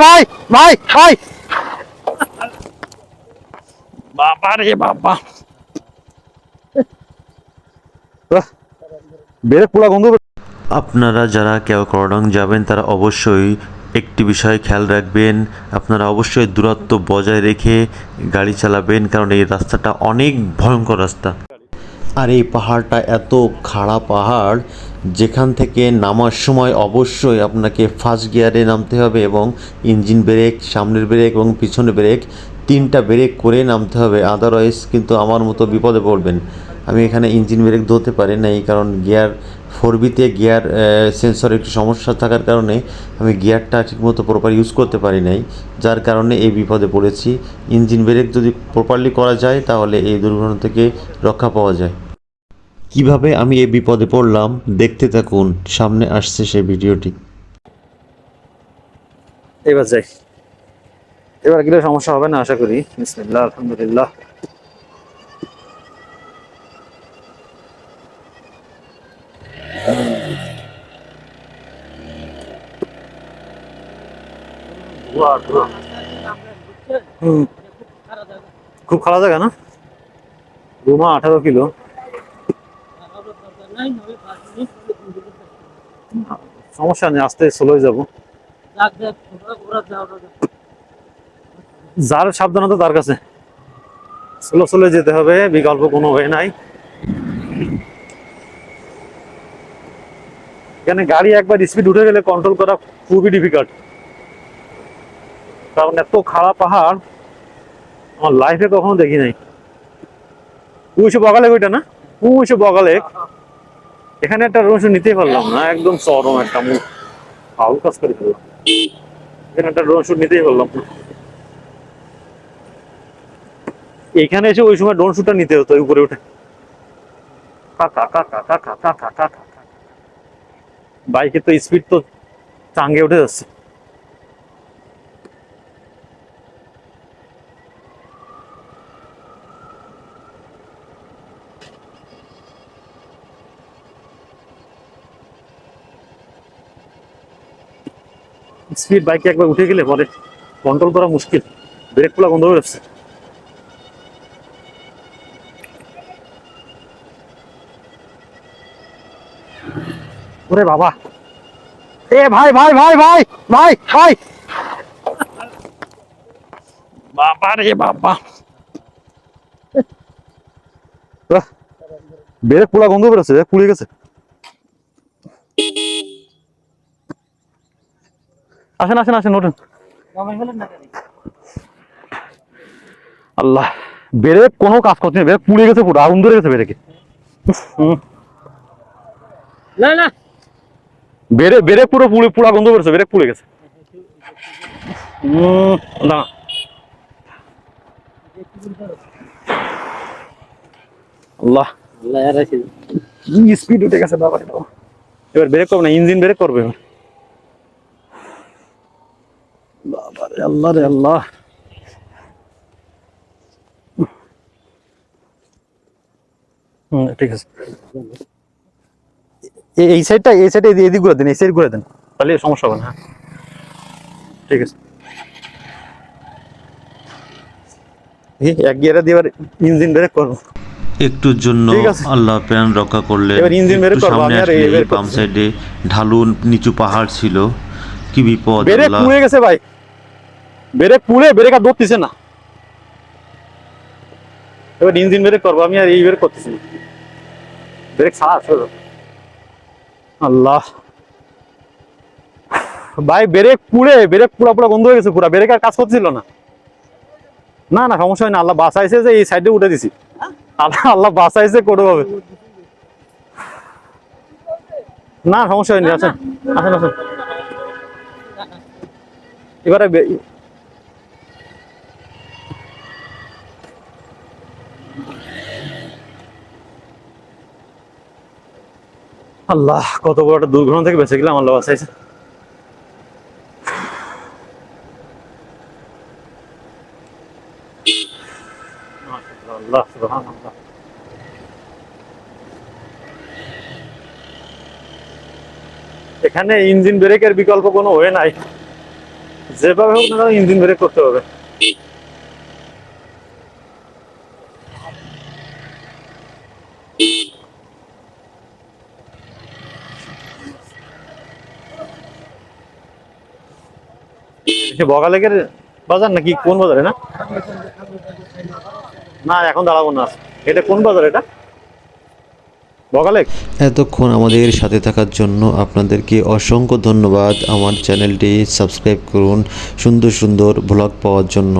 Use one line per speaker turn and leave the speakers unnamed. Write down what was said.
ভাই ভাই ভাই। বাবা রে বাবা। বেড়ে পুরা গন্ধ
আপনারা যারা কেউ করডং যাবেন তারা অবশ্যই একটি বিষয় খেয়াল রাখবেন। আপনারা অবশ্যই দূরত্ব বজায় রেখে গাড়ি চালাবেন কারণ এই রাস্তাটা অনেক ভয়ঙ্কর রাস্তা। আর এই পাহাড়টা এত খাড়া পাহাড় যেখান থেকে নামার সময় অবশ্যই আপনাকে ফার্স্ট গিয়ারে নামতে হবে এবং ইঞ্জিন ব্রেক সামনের ব্রেক এবং পিছনের ব্রেক তিনটা ব্রেক করে নামতে হবে। আদারওয়াইজ কিন্তু আমার মতো বিপদে পড়বেন। আমি এখানে ইঞ্জিন ব্রেক ধরতে পারি না এই কারণ গিয়ার ফোর বিতে গিয়ার সেন্সর একটু সমস্যা থাকার কারণে আমি গিয়ারটা ঠিকমতো প্রপার ইউজ করতে পারি নাই, যার কারণে এই বিপদে পড়েছি। ইঞ্জিন ব্রেক যদি প্রপারলি করা যায় তাহলে এই দুর্ঘটনা থেকে রক্ষা পাওয়া যায়। কীভাবে আমি এই বিপদে পড়লাম, দেখতে থাকুন, সামনে আসছে সেই ভিডিওটি।
এবার যাই। এবার গেলে সমস্যা হবে না, আশা করি। বিসমিল্লাহ, আলহামদুলিল্লাহ। খুব খারাপ জায়গা না? রুমা আঠারো কিলো। সমস্যা নেই আস্তে স্লোই যাব। যার সাবধানতা তার কাছে। স্লো স্লো যেতে হবে বিকল্প কোনো ওয়ে নাই। এখানে গাড়ি একবার স্পিড উঠে গেলে কন্ট্রোল করা খুবই ডিফিকাল্ট কারণ এত খারাপ পাহাড় আমার লাইফে কখনো দেখি নাই। পুঁইশো বগালে ওইটা না? পুঁইশো বগালে এখানে একটা রোজ নিতেই পারলাম না একদম চরম একটা মুখ আউ কাজ করে ফেললাম এখানে একটা শুধু নিতেই পারলাম এখানে এসে ওই সময় ড্রোন শুটটা নিতে হতো উপরে উঠে কাকা কাকা কাকা বাইকের তো স্পিড তো চাঙ্গে উঠে যাচ্ছে স্পিড বাইকে একবার উঠে গেলে পরে কন্ট্রোল করা মুশকিল। ব্রেক খোলা বন্ধ হয়ে যাচ্ছে ওরে বাবা। এ ভাই ভাই ভাই ভাই ভাই ভাই। বাবা রে বাবা। ব্রেক পোড়া গন্ধ বেরোচ্ছে পুড়ে গেছে। আসেন আসেন আসেন ওঠেন। আল্লাহ ব্রেক কোনো কাজ করছে না ব্রেক পুড়ে গেছে পুরো আগুন ধরে গেছে ব্রেকে
না না
বেড়ে বেড়ে পুরো পুড়ে পুরা গন্ধ বেরোছে বেড়ে পুড়ে গেছে। না আল্লাহ
আল্লাহ
কি? স্পিড উঠে গেছে বাবা বাবা। এবার ব্রেক করবে না ইঞ্জিন ব্রেক করবে এবার বাবা রে আল্লাহ রে আল্লাহ। ঠিক আছে। এই সাইডটা এই সাইডে এদিক ঘুরে দেন এই সাইড ঘুরে দেন। তাহলে সমস্যা হবে না। ঠিক আছে। এক গিয়ারে দিয়ে এবার ইঞ্জিন ব্রেক করব।
একটুর জন্য আল্লাহ প্রাণ রক্ষা করলেন
ইঞ্জিন বের
একটু সামনে
আমি আর
আসলে বাম সাইডে ঢালু নিচু পাহাড় ছিল। কি বিপদ
ব্রেক
আল্লাহ।
পুড়ে গেছে ভাই। ব্রেক পুড়ে ব্রেক আর ধরতেছে না। এবার ইঞ্জিন ব্রেক করব, আমি আর এই ব্রেক করতেছি না। ব্রেক ছাড়া আছে আল্লাহ। ভাই ব্রেক পুড়ে ব্রেক পুরা পুরা বন্ধ হয়ে গেছে পুরা। ব্রেক আর কাজ করছিল না। না না, সমস্যা হয় না। আল্লাহ বাসাইছে যে এই সাইডে উঠে দিছি। আল্লাহ আল্লাহ বাসাইছে কোনো ভাবে না, সমস্যা হয়নি। আসেন আসেন আসেন। এবারে আল্লাহ, কত বড় একটা দুর্ঘটনা থেকে বেঁচে গেলাম, আল্লাহ সুবহানাল্লাহ। এখানে ইঞ্জিন ব্রেকের বিকল্প কোনো হয়ে নাই। যেভাবে হোক না ইঞ্জিন ব্রেক করতে হবে। সে বগালেকের বাজার নাকি কোন বাজারে না না, এখন দাঁড়াবো না। এটা কোন বাজার এটা? বগালেক?
এতক্ষণ আমাদের সাথে থাকার জন্য আপনাদেরকে অসংখ্য ধন্যবাদ। আমার চ্যানেলটি সাবস্ক্রাইব করুন সুন্দর সুন্দর ব্লগ পাওয়ার জন্য।